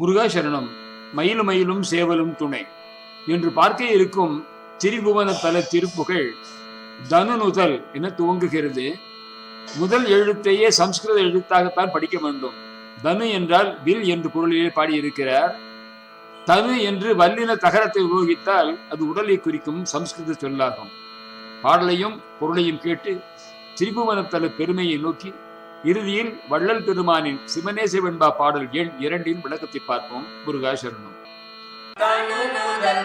முருகாசரணம் மயிலும் மயிலும் சேவலும் துணை. என்று பார்க்க இருக்கும் திரிபுவன தல திருப்புகழ் தனுநுதல் என துவங்குகிறது. முதல் எழுத்தையே சம்ஸ்கிருத எழுத்தாகத்தான் படிக்க வேண்டும். தனு என்றால் வில் என்று பொருளிலே பாடியிருக்கிறார். தனு என்று வல்லின தகரத்தை உபயோகித்தால் அது உடலை குறிக்கும் சம்ஸ்கிருத சொல்லாகும். பாடலையும் பொருளையும் கேட்டு திரிபுவனத்தல பெருமையை நோக்கி இறுதியில் வள்ளல் பெருமானின் சிவனேசி வெண்பா பாடல் எண் இரண்டின் விளக்கத்தை பார்ப்போம். முருகாசரணம் தனு முதல்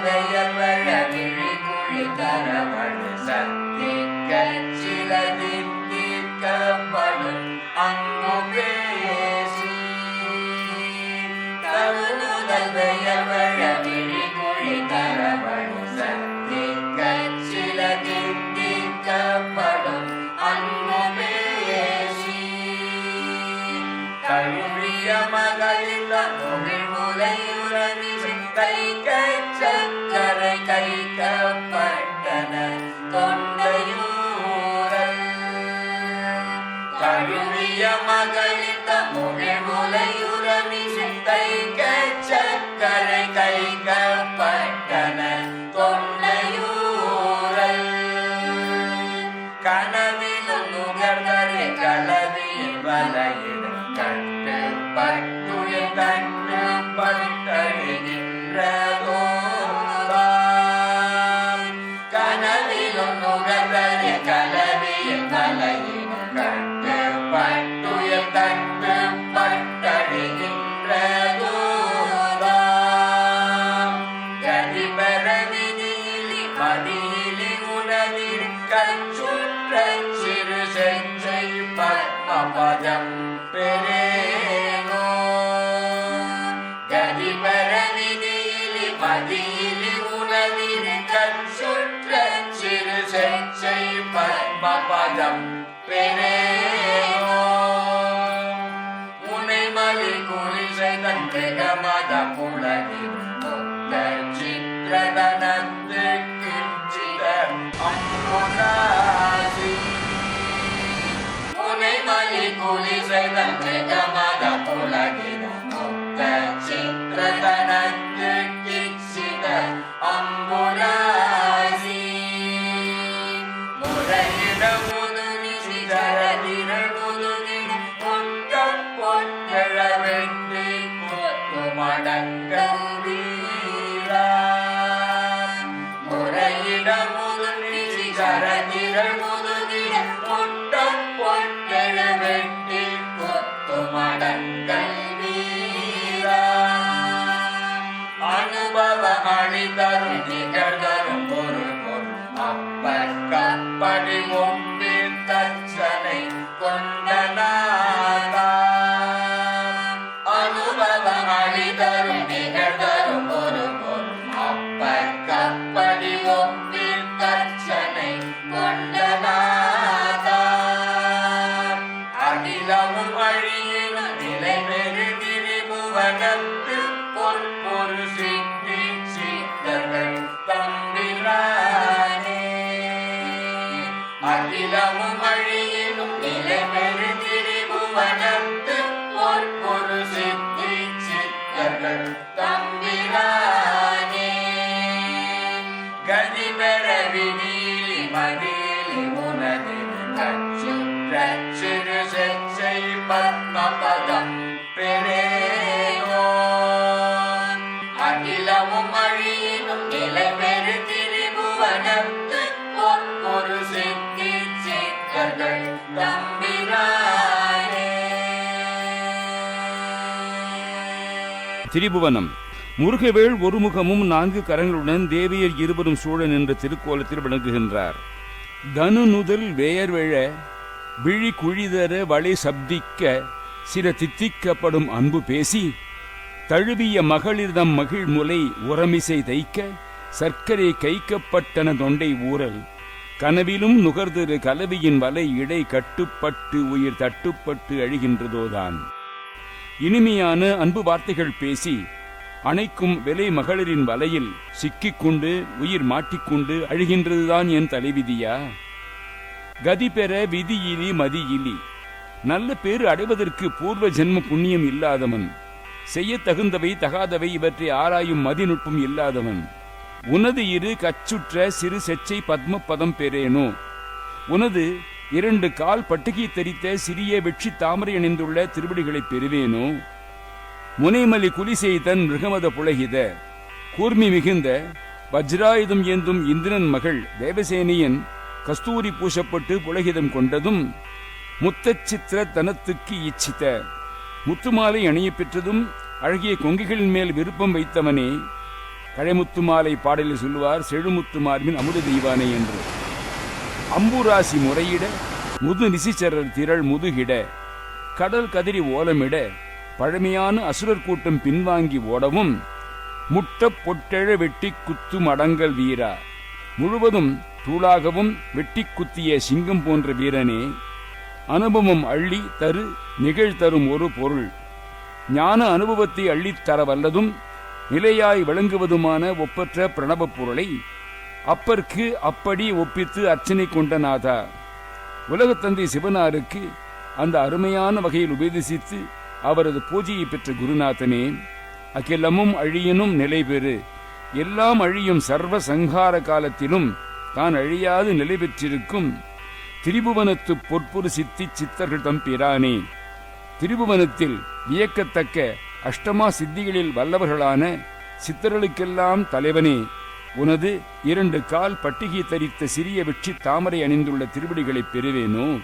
கனவிலும் கலவியில் வலையிடும் கண்டு பட்டுயில் கண்டு பட்டழிகின்றதோதாம் கதிபரவினிலி மதியிலி உணவில் கச்சுற்ற சிறு செஞ்சை பத்மபதம் பெரேனோ கதிபரவினிலி மதியிலி செஞ்சை பத்மபதம் பெரேனோ உனைமலி குலிசை தந்தகமத புலகில் முத்த சித்திரதனந்து கிஞ்சித அம்புராசி உனைமலி குலிசை தந்தகமத அனுபவ முதுகி சிதறதிர முதுகில் அகிலமும் திரிபுவனம். முருகவேள் ஒரு முகமும் நான்கு கரங்களுடன் தேவியர் இருவரும் சூழன் என்ற திருக்கோலத்தில் விளங்குகின்றார். தனு நுதல் வேயர்வெழ விழி குழிதர வளை சப்திக்க சில தித்திக்கப்படும் அன்பு பேசி தழுவிய மகளிர்தம் மகிழ் முலை உரமிசை தைக்க சர்க்கரை கைக்கப்பட்டன தொண்டை ஊரல் கனவிலும் நுகர்திரு கலவியின் வலை இடை கட்டுப்பட்டு உயிர் தட்டுப்பட்டு அழிகின்றதோதான். இனிமையான அன்பு வார்த்தைகள் பேசி அணைக்கும் விலை மகளிரின் வலையில் சிக்கிக்கொண்டு உயிர் மாட்டிக்கொண்டு அழுகின்றதுதான் என் தலைவிதியா? கதி பெற மதி இலி. நல்ல பேறு அடைவதற்கு பூர்வ ஜென்ம புண்ணியம் இல்லாதவன். செய்ய தகுந்தவை தகாதவை இவற்றை ஆராயும் மதிநுட்பம் இல்லாதவன். உனது இரு கச்சுற்ற சிறு செச்சை பத்ம பதம் பெறேனோ? உனது இரண்டு கால் பட்டுகை தரித்த சிறிய வெற்றி தாமரை அணிந்துள்ள திருவடிகளை பெறுவேனோ? முனைமலி குலிசை தன் மிருகமத புலகித கூர்மி மிகுந்த வஜ்ராயுதம் ஏந்தும் இந்திரன் மகள் தேவசேனியன் கஸ்தூரி பூசப்பட்டு புலகிதம் கொண்டதும் முத்தச்சித்திர தனத்துக்கு இச்சித்த முத்துமாலை அணிய பெற்றதும் அழகிய கொங்கைகளின் மேல் விருப்பம் வைத்தவனே கழைமுத்துமாலை பாடலில் சொல்லுவார் செழுமுத்துமார்பின் அமுத தெய்வானே என்று. அம்புராசி முறையிட முது நிசிச்சரர் திரள் முதுகிட கடல் கதிரி ஓலமிட பழமையான அசுரர் கூட்டம் பின்வாங்கி ஓடவும் முட்ட பொட்டெழ வெட்டி குத்தும் அடங்கல் வீரா. முழுவதும் தூளாகவும் வெட்டி குத்திய சிங்கம் போன்ற வீரனே அனுபவம் அள்ளி தரு நிகழ் தரும் ஒரு பொருள். ஞான அனுபவத்தை அள்ளித் தர வல்லதும் நிலையாய் விளங்குவதுமான ஒப்பற்ற பிரணவப் பொருளை அப்பற்கு அப்படி ஒப்பித்து அர்ச்சனை கொண்ட நாதா. உலகத்தந்தை சிவனாருக்கு அந்த அருமையான வகையில் உபதேசித்து அவரது பூஜையை பெற்ற குருநாதனே அகிலமும் அழியனும் நிலை பெறு. எல்லாம் அழியும் சர்வ சங்கார காலத்திலும் தான் அழியாது நிலை பெற்றிருக்கும். திரிபுவனத்து பொற்புரு சித்தி சித்தர்கள் தம்பிரானே திரிபுவனத்தில் வியக்கத்தக்க அஷ்டமா சித்திகளில் வல்லவர்களான சித்தர்களுக்கெல்லாம் தலைவனே. உனது இரண்டு கால் பட்டிகை தரித்த சிறிய வெற்றி தாமரை அணிந்துள்ள திருவடிகளை பெறுவேனோ?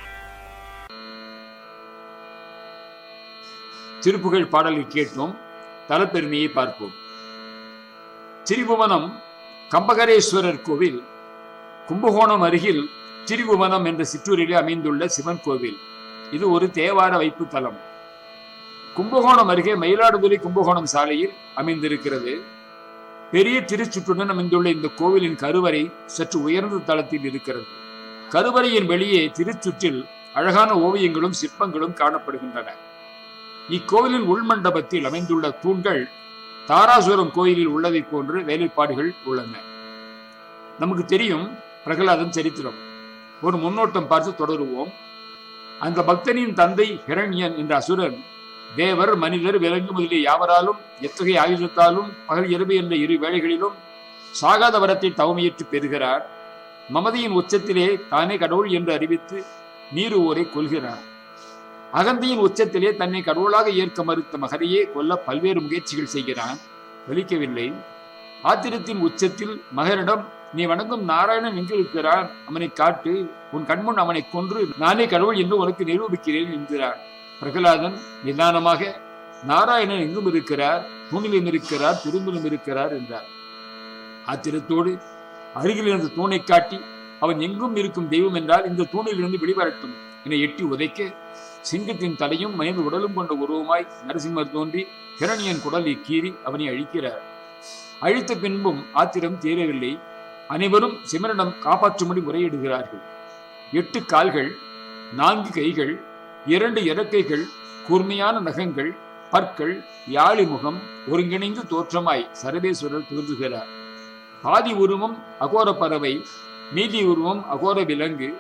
திருப்புகழ் பாடலை கேட்டோம். தலப்பெருமையை பார்ப்போம். திரிபுவனம் கம்பகரேஸ்வரர் கோவில் கும்பகோணம் அருகில் திரிபுவனம் என்ற சிற்றூரிலே அமைந்துள்ள சிவன் கோவில். இது ஒரு தேவார வைப்பு தலம். கும்பகோணம் அருகே மயிலாடுதுறை கும்பகோணம் சாலையில் அமைந்திருக்கிறது. பெரிய திருச்சுற்றுடன் அமைந்துள்ள இந்த கோவிலின் கருவறை சற்று உயர்ந்த தளத்தில் இருக்கிறது. கருவறையின் வெளியே திருச்சுற்றில் அழகான ஓவியங்களும் சிற்பங்களும் காணப்படுகின்றன. இக்கோவிலின் உள்மண்டபத்தில் அமைந்துள்ள தூண்கள் தாராசுரம் கோயிலில் உள்ளதைப் போன்று வேலைப்பாடுகள் உள்ளன. நமக்கு தெரியும் பிரகலாதன் சரித்திரம். ஒரு முன்னோட்டம் பார்த்து தொடருவோம். அந்த பக்தனின் தந்தை ஹிரண்யன் என்ற அசுரன் தேவர் மனிதர் விலங்கு முதலிய யாவராலும் எத்தகைய ஆயுதத்தாலும் பகல் இரவு என்ற இரு வேளைகளிலும் சாகாத வரத்தை தவமையற்று பெறுகிறார். மமதியின் உச்சத்திலே தானே கடவுள் என்று அறிவித்து நீருவோரை கொள்கிறார் அகந்தையின் உச்சத்திலே தன்னை கடவுளாக ஏற்க மறுத்த மகரையே கொல்ல பல்வேறு முயற்சிகள் செய்கிறான். பலிக்கவில்லை ஆத்திரத்தின் உச்சத்தில் மகனிடம் நீ வணங்கும் நாராயணன் எங்கிருக்கிறான் அவனை காட்டு. உன் கண்முன் அவனை கொன்று நானே கடவுள் என்று உனக்கு நிரூபிக்கிறேன் என்கிறான். பிரகலாதன் நிதானமாக நாராயணன் எங்கும் இருக்கிறார் தூணிலும் இருக்கிறார் திரும்பிலும் இருக்கிறார் என்றார். ஆத்திரத்தோடு அருகில் இருந்த தூணை காட்டி அவன் எங்கும் இருக்கும் தெய்வம் என்றால் இந்த தூணிலிருந்து வெளிவரட்டும் என எட்டி உதைக்க சிங்கத்தின் தலையும் மயந்து உடலும் கொண்ட உருவமாய் நரசிம்மர் தோன்றி கிரணியன் குடலை கீறி அவனை அழிக்கிறார். அழித்த பின்பும் ஆத்திரம் தீரவில்லை. அனைவரும் சிமரனிடம் காப்பாற்றும்படி முறையிடுகிறார்கள் எட்டு கால்கள் நான்கு கைகள் இரண்டு இறக்கைகள் கூர்மையான நகங்கள் பற்கள் யாழி முகம் ஒருங்கிணைந்து தோற்றமாய் சரவேஸ்வரர் தோன்றுகிறார். பாதி உருவம் அகோர பறவை மீதி உருவம் அகோர விலங்கு.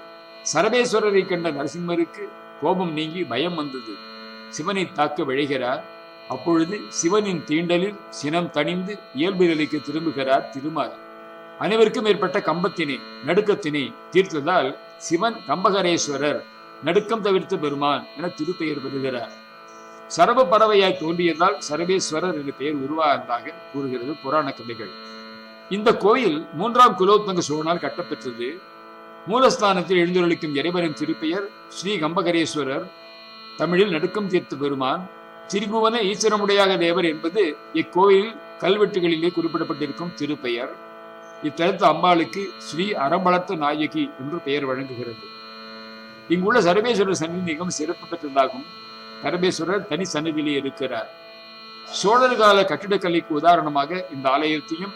சரவேஸ்வரரை கண்ட நரசிம்மருக்கு கோபம் நீங்கி பயம் வந்தது. சிவனை தாக்க விழைகிறார். அப்பொழுது சிவனின் தீண்டலில் சினம் தணிந்து இயல்பு நிலைக்கு திரும்புகிறார் திருமால். அனைவருக்கும் ஏற்பட்ட கம்பத்தினை நடுக்கத்தினை தீர்த்ததால் சிவன் கம்பகரேஸ்வரர். நடுக்கம் தவிர்த்த பெருமான் என திருப்பெயர் பெறுகிறார். சரப பறவையாய் தோன்றியதால் சரபேஸ்வரர் என்ற பெயர் உருவானதாக கூறுகிறது புராண கதைகள். இந்த கோயில் மூன்றாம் குலோத்துங்க சோழனால் கட்டப்பெற்றது. மூலஸ்தானத்தில் எழுந்தொழிக்கும் இறைவரின் திருப்பெயர் ஸ்ரீ கம்பகரேஸ்வரர். தமிழில் நடுக்கம் தீர்த்த பெருமான் திரிபுவன ஈஸ்வரமுடையாக தேவர் என்பது இக்கோயிலில் கல்வெட்டுகளிலே குறிப்பிடப்பட்டிருக்கும் திருப்பெயர். இத்தலத்து அம்பாளுக்கு ஸ்ரீ அறம்பளத்த நாயகி என்று பெயர் வழங்குகிறது. இங்குள்ள சரபேஸ்வரர் சன்னதி மிகவும் சிறப்பு பெற்றதாகும். சரபேஸ்வரர் தனி சன்னதியிலே இருக்கிறார். சோழர் கால கட்டிடக்கலைக்கு உதாரணமாக இந்த ஆலயத்தையும்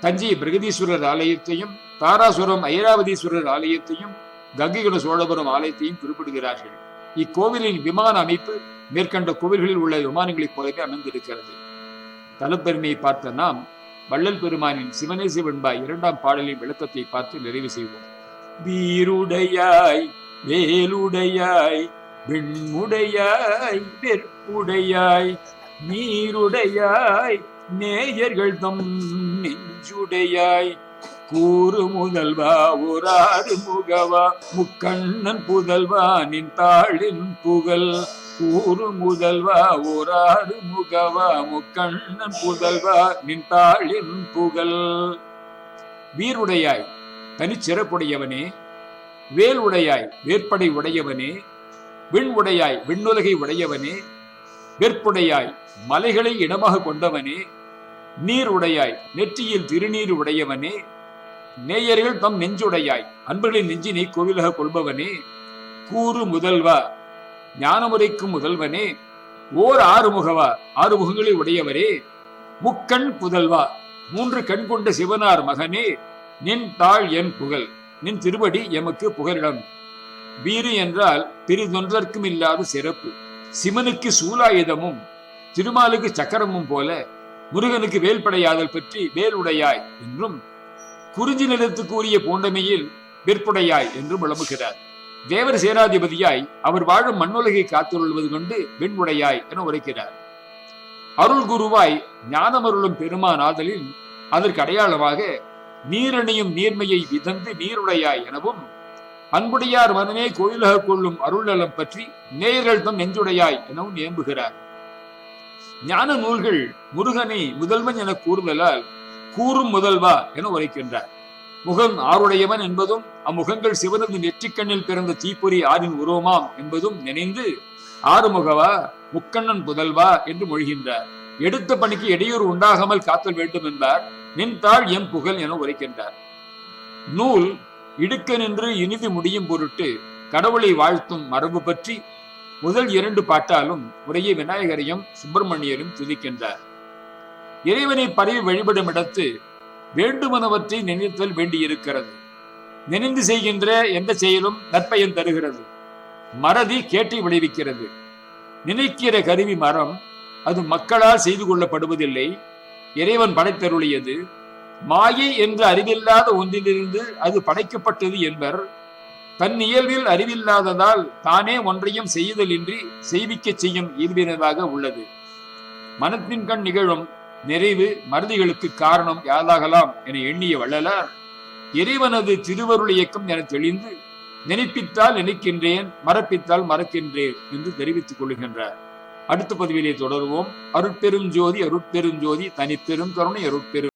தஞ்சை பிரகதீஸ்வரர் ஆலயத்தையும் தாராசுரம் ஐராவதீஸ்வரர் ஆலயத்தையும் கங்கைகுல சோழபுரம் ஆலயத்தையும் குறிப்பிடுகிறார்கள். இக்கோவிலின் விமான அமைப்பு மேற்கண்ட கோவில்களில் உள்ள விமானங்களைப் போலவே அமைந்திருக்கிறது. தலப்பெருமையை பார்த்த நாம் வள்ளல் பெருமானின் சிவனேசி வெண்பாய் இரண்டாம் பாடலின் விளக்கத்தை பார்த்து நிறைவு செய்வோம். வீருடையாய் வேலுடையாய் வெண்முடையாய் வெற்புடையாய் நீருடையாய் நேயர்கள் தம் நெஞ்சுடையாய். கூறு முதல்வா உராறு முகவா முக்கண்ணன் புதல்வா நின் தாளின் புகழ். கூறு முதல்வா உராறு முகவா முக்கண்ணன் புதல்வா நின் தாளின் புகழ். வீருடையாய் தனிச்சிறப்புடையவனே வேல் உடையாய் வேற்படை உடையவனே விண் உடையாய் விண்ணுலகை உடையவனே வெற்புடையாய் மலைகளை இடமாக கொண்டவனே நீர் உடையாய் நெற்றியில் திருநீர் உடையவனே நேயர்கள் தம் நெஞ்சுடையாய் அன்பர்களின் நெஞ்சினை கோவிலாக கொள்பவனே கூறு முதல்வா ஞானமுறைக்கும் முதல்வனே ஓர் ஆறுமுகவா ஆறு முகங்களை உடையவரே முக்கண் புதல்வா மூன்று கண் கொண்ட சிவனார் மகனே நின் தாழ் என் புகழ். நின் திருவடி எமக்கு புகலிடம். வீறு என்றால் பிரிதொன்றற்கும் இல்லாத சிறப்பு. சிவனுக்கு சூலாயுதமும் திருமாலுக்கு சக்கரமும் போல முருகனுக்கு வேல்படையாதல் பற்றி வேலுடையாய் என்றும் குறிஞ்சி நிலத்துக்கு உரிய பூண்டமையில் வெற்புடையாய் என்றும் விளம்புகிறார். தேவர் சேனாதிபதியாய் அவர் வாழும் மண்ணுலகை காத்துள்வது கொண்டு வெண்புடையாய் என உரைக்கிறார். அருள் குருவாய் ஞானமருளும் பெருமான் ஆதலில் அதற்கு அடையாளமாக நீரணியும் நீர்மையை விதந்து நீருடையாய் எனவும் அன்புடையார் மனமே கோயிலாக கொள்ளும் அருள்நலம் பற்றி நேயர்கள் தம் நெஞ்சுடையாய் எனவும் ஏம்புகிறார். ஞான நூல்கள் முருகனை முதல்வன் என கூறுதலால் கூறும் முதல்வா என உரைக்கின்றார். முகம் ஆருடையவன் என்பதும் அம்முகங்கள் சிவனது நெற்றிக்கண்ணில் பிறந்த தீப்பொறி ஆறின் உருவமாம் என்பதும் நினைந்து ஆறுமுகவா முக்கண்ணன் புதல்வா என்று மொழிகின்றார். எடுத்த பணிக்கு இடையூறு உண்டாகாமல் காத்தல் வேண்டும் என்பார். நின் எம் புகழ் என உரைக்கின்றார். நூல் இடுக்க நின்று இனிது முடியும் பொருட்டு கடவுளை வாழ்த்தும் மரபு பற்றி முதல் இரண்டு பாட்டாலும் உரைய விநாயகரையும் சுப்பிரமணியரும் துதிக்கின்றார். இறைவனை பரவி வழிபடும் இடத்து வேண்டுமனவற்றை நினைத்தல் வேண்டியிருக்கிறது. நினைந்து செய்கின்ற எந்த செயலும் நற்பயன் தருகிறது. மறதி கேட்டை விளைவிக்கிறது. நினைக்கிற கருவி மரம் அது மக்களால் செய்து கொள்ளப்படுவதில்லை. இறைவன் படைத்தருளியது. மாயை என்று அறிவில்லாத ஒன்றிலிருந்து அது படைக்கப்பட்டது என்பர். தன் இயல்பில் அறிவில்லாததால் தானே ஒன்றையும் செய்தலின்றி செய்விக்கச் செய்யும் இயல்பினதாக உள்ளது. மனத்தின் கண் நிகழும் நிறைவு மருதிகளுக்கு காரணம் யாதாகலாம் என எண்ணிய வள்ளலார் இறைவனது திருவருள் இயக்கம் என தெளிந்து நினைப்பித்தால் நினைக்கின்றேன் மறப்பித்தால் மறக்கின்றேன் என்று தெரிவித்துக் கொள்கின்றார். அடுத்த பதிவிலே தொடருவோம். அருட்பெரும் ஜோதி அருட்பெரும் ஜோதி தனிப்பெரும் கருணை அருட்பெரும்